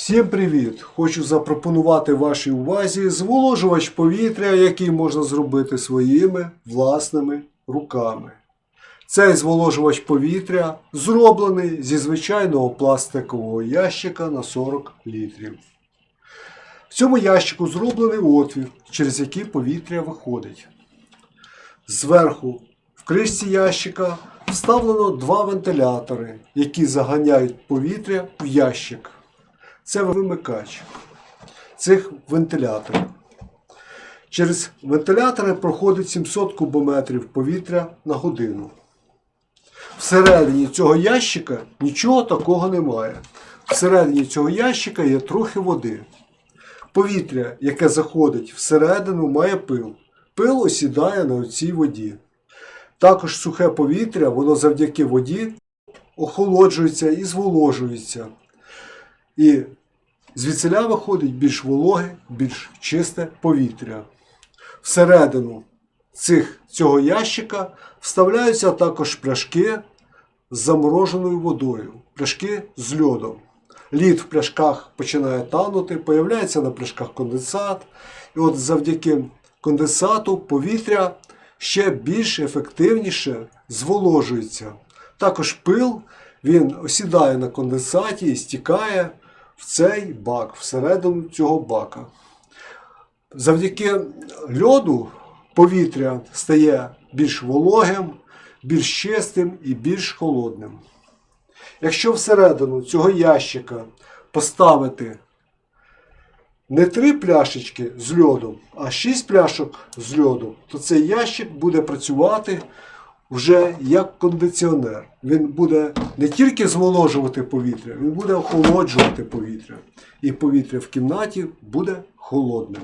Всім привіт! Хочу запропонувати вашій увазі зволожувач повітря, який можна зробити своїми власними руками. Цей зволожувач повітря зроблений зі звичайного пластикового ящика на 40 літрів. В цьому ящику зроблений отвір, через який повітря виходить. Зверху в кришці ящика вставлено два вентилятори, які заганяють повітря в ящик. Це вимикач цих вентиляторів. Через вентилятори проходить 700 кубометрів повітря на годину. Всередині цього ящика нічого такого немає. Всередині цього ящика є трохи води. Повітря, яке заходить всередину, має пил. Пил осідає на цій воді. Також сухе повітря, воно завдяки воді охолоджується і зволожується. І звідсиля виходить більш вологе, більш чисте повітря. Всередину цих, цього ящика вставляються також пляшки з замороженою водою, пляшки з льодом. Лід в пляшках починає танути, появляється на пляшках конденсат. І от завдяки конденсату повітря ще більш ефективніше зволожується. Також пил він осідає на конденсаті і стікає в цей бак, всередину цього бака. Завдяки льоду повітря стає більш вологим, більш чистим і більш холодним. Якщо всередину цього ящика поставити не три пляшечки з льодом, а шість пляшок з льодом, то цей ящик буде працювати вже як кондиціонер. Він буде не тільки зволожувати повітря, він буде охолоджувати повітря. І повітря в кімнаті буде холодним.